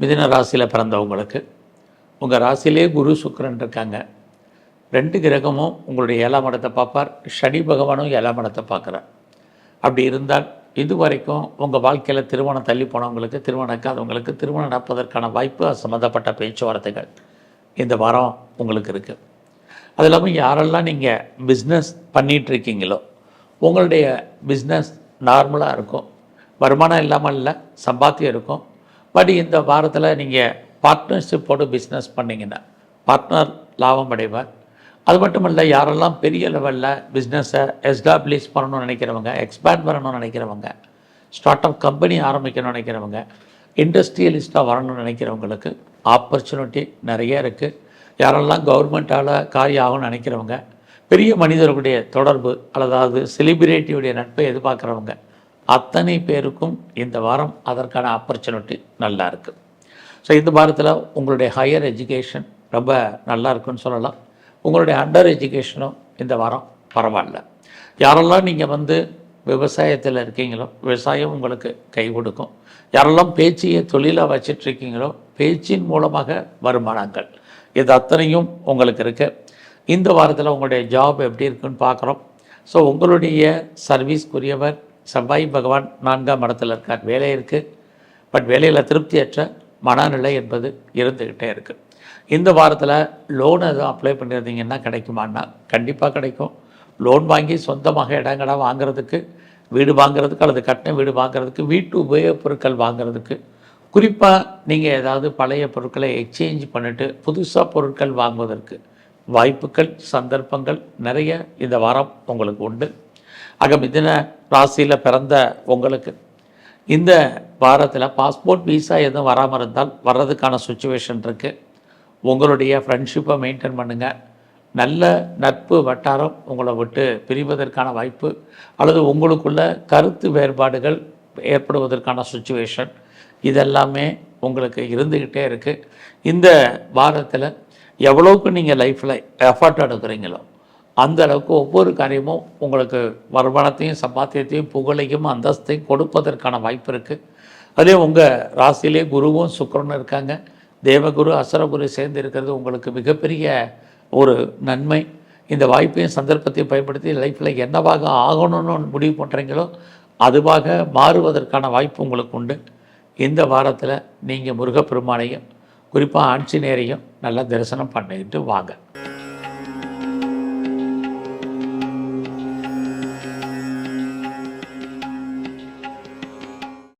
மிதின ராசியில் பிறந்தவங்களுக்கு உங்கள் ராசியிலே குரு சுக்கரன் இருக்காங்க. ரெண்டு கிரகமும் உங்களுடைய ஏழாம் இடத்தை பார்ப்பார். சனி பகவானும் ஏழாம் இடத்தை பார்க்குறார். அப்படி இருந்தால் இது வரைக்கும் உங்கள் வாழ்க்கையில் திருமணம் தள்ளி போனவங்களுக்கு திருமணம் நடக்காதவங்களுக்கு திருமணம் நடப்பதற்கான வாய்ப்பு அது சம்மந்தப்பட்ட பேச்சுவார்த்தைகள் இந்த வாரம் உங்களுக்கு இருக்குது அது இல்லாமல் யாரெல்லாம் நீங்கள் பிஸ்னஸ் பண்ணிகிட்ருக்கீங்களோ உங்களுடைய பிஸ்னஸ் நார்மலாக இருக்கும். வருமானம் இல்லாமல் இல்லை சம்பாத்தியம் இருக்கும். பட் இந்த வாரத்தில் நீங்கள் பார்ட்னர்ஷிப்போடு பிஸ்னஸ் பண்ணிங்கன்னா பார்ட்னர் லாபம் அடைவார். அது மட்டும் இல்லை யாரெல்லாம் பெரிய லெவலில் பிஸ்னஸை எஸ்டாப்ளிஷ் பண்ணணும்னு நினைக்கிறவங்க எக்ஸ்பேண்ட் பண்ணணும்னு நினைக்கிறவங்க ஸ்டார்ட் அப் கம்பெனி ஆரம்பிக்கணும்னு நினைக்கிறவங்க இண்டஸ்ட்ரியலிஸ்ட்டாக வரணும்னு நினைக்கிறவங்களுக்கு ஆப்பர்ச்சுனிட்டி நிறைய இருக்குது யாரெல்லாம் கவர்மெண்ட்டால் காரியம் ஆகும்னு நினைக்கிறவங்க பெரிய மனிதர்களுடைய தொடர்பு அதாவது செலிபிரிட்டியுடைய நட்பை எதிர்பார்க்குறவங்க அத்தனை பேருக்கும் இந்த வாரம் அதற்கான ஆப்பர்ச்சுனிட்டி நல்லா இருக்குது ஸோ இந்த வாரத்தில் உங்களுடைய ஹையர் எஜுகேஷன் ரொம்ப நல்லா இருக்குன்னு சொல்லலாம். உங்களுடைய அண்டர் எஜுகேஷனும் இந்த வாரம் பரவாயில்ல. யாரெல்லாம் நீங்கள் வந்து விவசாயத்தில் இருக்கீங்களோ விவசாயம் உங்களுக்கு கை கொடுக்கும். யாரெல்லாம் பேச்சையே தொழிலாக வச்சிட்ருக்கீங்களோ பேச்சின் மூலமாக வருமானங்கள். இது அத்தனையும் உங்களுக்கு இருக்குது இந்த வாரத்தில் உங்களுடைய ஜாப் எப்படி இருக்குன்னு பார்க்குறோம். ஸோ உங்களுடைய சர்வீஸ்க்குரியவர் செவ்வாய் பகவான் நான்காம் இடத்துல இருக்கார். வேலை இருக்குது பட் வேலையில் திருப்தியற்ற மனநிலை என்பது இருந்துக்கிட்டே இருக்குது இந்த வாரத்தில் லோன் எதுவும் அப்ளை பண்ணியிருந்தீங்கன்னா கிடைக்குமான்னா கண்டிப்பாக கிடைக்கும். லோன் வாங்கி சொந்தமாக இடங்கடா வாங்குறதுக்கு வீடு வாங்குறதுக்கு அல்லது கட்டின வீடு வாங்குறதுக்கு வீட்டு உபயோகப் பொருட்கள் வாங்குறதுக்கு குறிப்பாக நீங்கள் ஏதாவது பழைய பொருட்களை எக்ஸ்சேஞ்ச் பண்ணிட்டு புதுசாக பொருட்கள் வாங்குவதற்கு வாய்ப்புகள் சந்தர்ப்பங்கள் நிறைய இந்த வாரம் உங்களுக்கு உண்டு. ஆக மிதின ராசியில் பிறந்த உங்களுக்கு. இந்த வாரத்தில் பாஸ்போர்ட் விசா எதுவும் வராமல் இருந்தால் வர்றதுக்கான சுச்சுவேஷன் இருக்குது உங்களுடைய ஃப்ரெண்ட்ஷிப்பை மெயின்டைன் பண்ணுங்கள் நல்ல நட்பு வட்டாரம் உங்களை விட்டு பிரிவதற்கான வாய்ப்பு அல்லது உங்களுக்குள்ள கருத்து வேறுபாடுகள் ஏற்படுவதற்கான சுச்சுவேஷன் இதெல்லாமே உங்களுக்கு இருந்துக்கிட்டே இருக்குது இந்த வாரத்தில் எவ்வளோக்கு நீங்கள் லைஃப்பில் எஃபர்ட் எடுக்கிறீங்களோ அந்த அளவுக்கு ஒவ்வொரு காரியமும் உங்களுக்கு வருமானத்தையும் சம்பாத்தியத்தையும் புகழையும் அந்தஸ்தையும் கொடுப்பதற்கான வாய்ப்பு இருக்குது அதே உங்கள் ராசியிலே குருவும் சுக்கிரனும் இருக்காங்க. தேவகுரு அசரகுரு சேர்ந்து இருக்கிறது உங்களுக்கு மிகப்பெரிய ஒரு நன்மை. இந்த வாய்ப்பையும் சந்தர்ப்பத்தையும் பயன்படுத்தி லைஃப்பில் என்னவாக ஆகணும்னு முடிவு பண்ணுறீங்களோ அதுவாக மாறுவதற்கான வாய்ப்பு உங்களுக்கு உண்டு. இந்த வாரத்தில் நீங்கள் முருகப்பெருமானையும் குறிப்பாக ஆஞ்சநேயரையும் நல்லா தரிசனம் பண்ணிக்கிட்டு வாங்க.